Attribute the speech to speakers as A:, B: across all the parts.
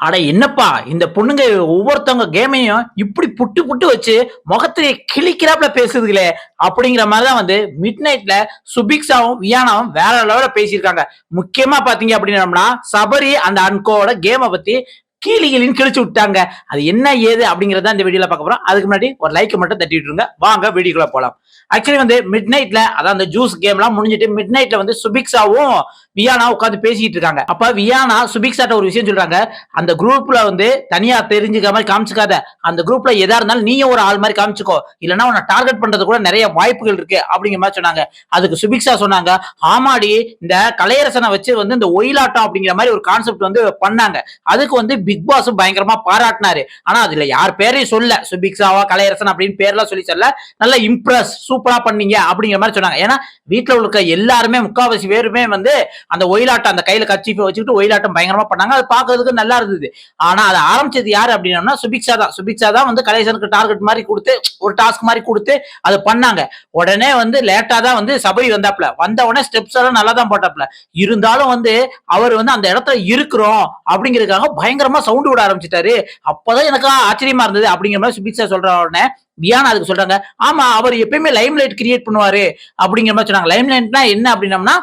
A: அட என்னப்பா இந்த பொண்ணுங்க ஒவ்வொருத்தவங்க கேமையும் இப்படி புட்டு புட்டு வச்சு முகத்திலே கிழிக்கிறாப்புல பேசுதுங்களே அப்படிங்கிற மாதிரி தான் வந்து மிட் நைட்ல சுபிக்ஸாவும் வியானாவும் வேற லெவல பேசியிருக்காங்க. முக்கியமா பாத்தீங்க அப்படின்னம்னா சபரி அந்த அன்கோட கேமை பத்தி கீழி கீழின்னு கிழிச்சு விட்டாங்க. அது என்ன ஏது அப்படிங்கறத இந்த வீடியோல பார்க்க போறோம். அதுக்கு முன்னாடி ஒரு லைக் மட்டும் தட்டி விட்டுருங்க வாங்க வீடியோக்குள்ள போலாம். ஆக்சுவலி வந்து மிட் நைட்ல அதான் அந்த ஜூஸ் கேம்லாம் முடிஞ்சிட்டு மிட் நைட்ல வந்து சுபிக்ஸாவும் வியானா உட்காந்து பேசிட்டு இருக்காங்க. அப்ப வியானா சுபிக்ஸாட்ட ஒரு விஷயம் சொல்றாங்க. அந்த குரூப்ல வந்து தனியா தெரிஞ்சுக்க மாதிரி காமிச்சுக்காத. அந்த குரூப்ல எதா இருந்தாலும் நீயும் ஒரு ஆள் மாதிரி காமிச்சுக்கோ. இல்லைன்னா உன்னை டார்கெட் பண்றது கூட நிறைய வாய்ப்புகள் இருக்கு அப்படிங்கிற மாதிரி சொன்னாங்க. அதுக்கு சுபிக்ஷா சொன்னாங்க ஆமாடி இந்த கலையரசனை வச்சு வந்து இந்த ஒயிலாட்டம் அப்படிங்கிற மாதிரி ஒரு கான்செப்ட் வந்து பண்ணாங்க. அதுக்கு வந்து பிக் பாஸ் பயங்கரமா பாராட்டினாரு. ஆனா அதுல யார் பேரையும் சொல்ல. சுபிக்ஷாவா கலையரசன் அப்படின்னு பேர்லாம் சொல்லி சொல்ல நல்லா இம்ப்ரெஸ் சூப்பரா பண்ணீங்க அப்படிங்கிற மாதிரி சொன்னாங்க. ஏன்னா வீட்டுல இருக்க எல்லாருமே முக்காவாசி பேருமே வந்து அந்த ஒயிலாட்டம் அந்த கையில கட்சி வச்சுக்கிட்டு ஒயிலாட்டம் பயங்கரமா பண்ணாங்க. அது பாக்குறதுக்கு நல்லா இருந்தது. ஆனா அதை ஆரம்பிச்சது யாரு அப்படின்னா சுபிக்ஷா தான். சுபிக்ஷா தான் வந்து கலையரசனுக்கு டார்கெட் மாதிரி கொடுத்து ஒரு டாஸ்க் மாதிரி கொடுத்து அதை பண்ணாங்க. உடனே வந்து லேட்டா தான் வந்து சபரி வந்தாப்ல வந்த உடனே ஸ்டெப்ஸ் எல்லாம் நல்லா தான் போட்டாப்ல இருந்தாலும் வந்து அவர் வந்து அந்த இடத்துல இருக்கிறோம் அப்படிங்கிறதுக்காக பயங்கரமா சவுண்ட் விட ஆரம்பிச்சிட்டாரு. அப்பதான் எனக்கு ஆச்சரியமா இருந்தது அப்படிங்கிற மாதிரி சுபிக்ஷா சொல்ற உடனே வியானா அதுக்கு சொல்றாங்க ஆமா அவர் எப்பயுமே லைம் லைட் கிரியேட் பண்ணுவாரு அப்படிங்கிற மாதிரி சொன்னாங்க. லைம் லைட்னா என்ன அப்படின்னம்னா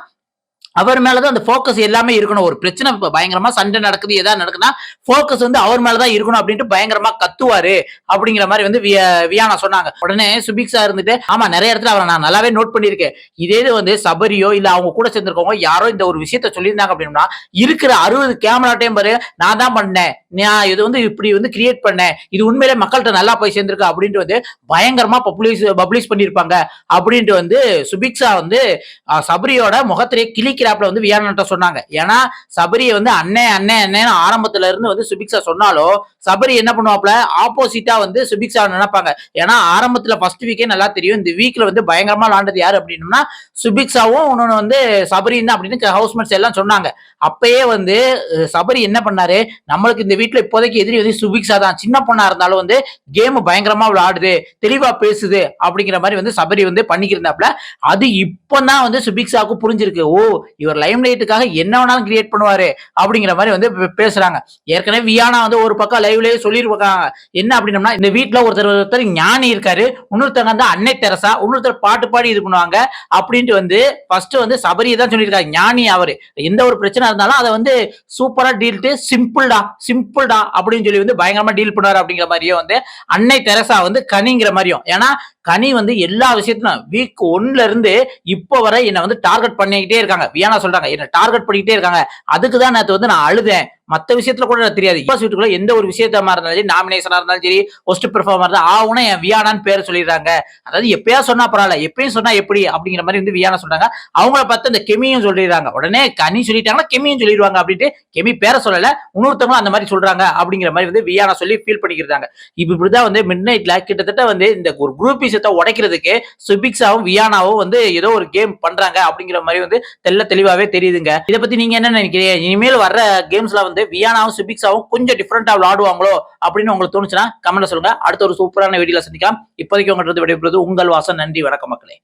A: அவர் மேலதான் அந்த ஃபோக்கஸ் எல்லாமே இருக்கணும். ஒரு பிரச்சனை பயங்கரமா சண்டை நடக்குது ஏதாவது நடக்குதுன்னா ஃபோக்கஸ் வந்து அவர் மேலதான் இருக்கணும் அப்படின்ட்டு பயங்கரமா கத்துவாரு அப்படிங்கிற மாதிரி வந்து வியானா சொன்னாங்க. உடனே சுபிக்ஸா இருந்துட்டு ஆமா நிறைய இடத்துல அவரை நான் நல்லாவே நோட் பண்ணியிருக்கேன். இதே இது வந்து சபரியோ இல்ல அவங்க கூட சேர்ந்திருக்கவங்க யாரோ இந்த ஒரு விஷயத்த சொல்லியிருந்தாங்க அப்படின்னா இருக்கிற அறுபது கேமரா டைம் பாரு நான் தான் பண்ணேன். நான் இது வந்து இப்படி வந்து கிரியேட் பண்ணேன். இது உண்மையிலே மக்கள்கிட்ட நல்லா போய் சேர்ந்திருக்கு அப்படின்ட்டு வந்து பயங்கரமா பப்ளிஷ் பப்ளிஷ் பண்ணியிருப்பாங்க. அப்படின்ட்டு வந்து சுபிக்ஸா வந்து சபரியோட முகத்திலே கிழிக்கிறாப்புல வந்து வியானட்ட சொன்னாங்க. ஏன்னா சபரியை வந்து அண்ணே அண்ணே அண்ணேன்னு ஆரம்பத்துல இருந்து வந்து சுபிக்ஷா சொன்னாலும் சபரி என்ன பண்ணுவாப்ல ஆப்போசிட்டா வந்து சுபிக்ஷா நினைப்பாங்க. ஏன்னா ஆரம்பத்துல ஃபர்ஸ்ட் வீக்கே நல்லா தெரியும். இந்த வீக்ல வந்து பயங்கரமா விளாண்டது யாரு அப்படின்னா சுபிக்ஷாவும் இன்னொன்னு வந்து சபரி தான் அப்படின்னு ஹவுஸ்மேட்ஸ் எல்லாம் சொன்னாங்க. அப்பயே வந்து சபரி என்ன பண்ணாரு? நம்மளுக்கு இந்த வீட்டுல இப்போதைக்கு எதிரி வந்து சுபிக்ஷா தான். சின்ன பொண்ணா இருந்தாலும் வந்து கேம் பயங்கரமா விளையாடுது தெளிவா பேசுது அப்படிங்கிற மாதிரி வந்து சபரி வந்து பண்ணிக்கிருந்தாப்ல அது இப்பதான் வந்து சுபிக்ஷாவுக்கு புரிஞ்சிருக்கு. ஓ இவர் லைம் லைட்டுக்காக என்ன வேணாலும் கிரியேட் பண்ணுவாரு அப்படிங்கிற மாதிரி வந்து பேசுறாங்க. ஏற்கனவே வியானா வந்து ஒரு பக்கம் லைவ்லயே சொல்லியிருக்காங்க என்ன அப்படின்னா இந்த வீட்டுல ஒருத்தர் ஒருத்தர் ஞானி இருக்காரு இன்னொருத்தவங்க வந்து அன்னை தெரசா இன்னொருத்தர் பாட்டு பாடி இது பண்ணுவாங்க அப்படின்ட்டு வந்து ஃபர்ஸ்ட் வந்து சபரியை தான் சொல்லியிருக்காரு. ஞானி அவரு. எந்த ஒரு பிரச்சனை இருந்தாலும் அதை வந்து சூப்பரா டீல்ட்டு சிம்பிள்டா சிம்பிள்டா அப்படின்னு சொல்லி வந்து பயங்கரமா டீல் பண்ணுவாரு அப்படிங்கிற மாதிரியே வந்து அன்னை தெரசா வந்து கனிங்கிற மாதிரியும். ஏன்னா கனி வந்து எல்லா விஷயத்திலும் வீக் ஒன்ல இருந்து இப்போ வரை என்னை வந்து டார்கெட் பண்ணிக்கிட்டே இருக்காங்க. வியானா சொல்றாங்க. என்ன டார்கெட் பண்ணிக்கிட்டே இருக்காங்க. அதுக்கு தான் நேற்று வந்து நான் அழுதேன். மற்ற விஷயத்துல கூட எனக்கு தெரியாது. இப்போ வீட்டுக்குள்ள எந்த ஒரு விஷயத்தமா இருந்தாலும் சரி நாமினேஷனா இருந்தாலும் சரி ஒஸ்ட் பெர்ஃபார்மர் இருந்தால் ஆகணும் என் வியானான்னு பேர் சொல்லிடுறாங்க. அதாவது எப்பயா சொன்னா பரவாயில்ல எப்பயும் சொன்னா எப்படி அப்படிங்கிற மாதிரி வந்து வியானா சொல்றாங்க. அவங்கள பார்த்து அந்த கெமியும் சொல்லிடுறாங்க. உடனே கனி சொல்லிட்டாங்கன்னா கெமியும் சொல்லிடுவாங்க அப்படின்ட்டு கெமி பேரை சொல்லல இன்னொருத்தவங்களும் அந்த மாதிரி சொல்றாங்க அப்படிங்கிற மாதிரி வந்து வியானா சொல்லி ஃபீல் பண்ணிக்கிறாங்க. இப்ப இப்படிதான் வந்து மிட் நைட்ல கிட்டத்தட்ட வந்து இந்த ஒரு குரூப் விஷயத்தை உடைக்கிறதுக்கு சுபிக்ஸாவும் வியானாவும் வந்து ஏதோ ஒரு கேம் பண்றாங்க அப்படிங்கிற மாதிரி வந்து தெல்ல தெளிவாவே தெரியுதுங்க. இதை பத்தி நீங்க என்ன நினைக்கிறீங்க? இனிமேல் வர்ற கேம்ஸ்ல வந்து வியானாவும் சுபிக்ஸாவும் கொஞ்சம் டிஃப்ரெண்டா விளையாடுவாங்களோ அப்படின்னு உங்களுக்கு தோணுச்சுன்னா கமெண்ட்ல சொல்லுங்க. அடுத்த ஒரு சூப்பரான வீடியோல சந்திக்கலாம். இப்போதைக்கு உங்கள்கிட்ட விடைபெறுவது உங்கள் வாசன். நன்றி வணக்கம் மக்களே.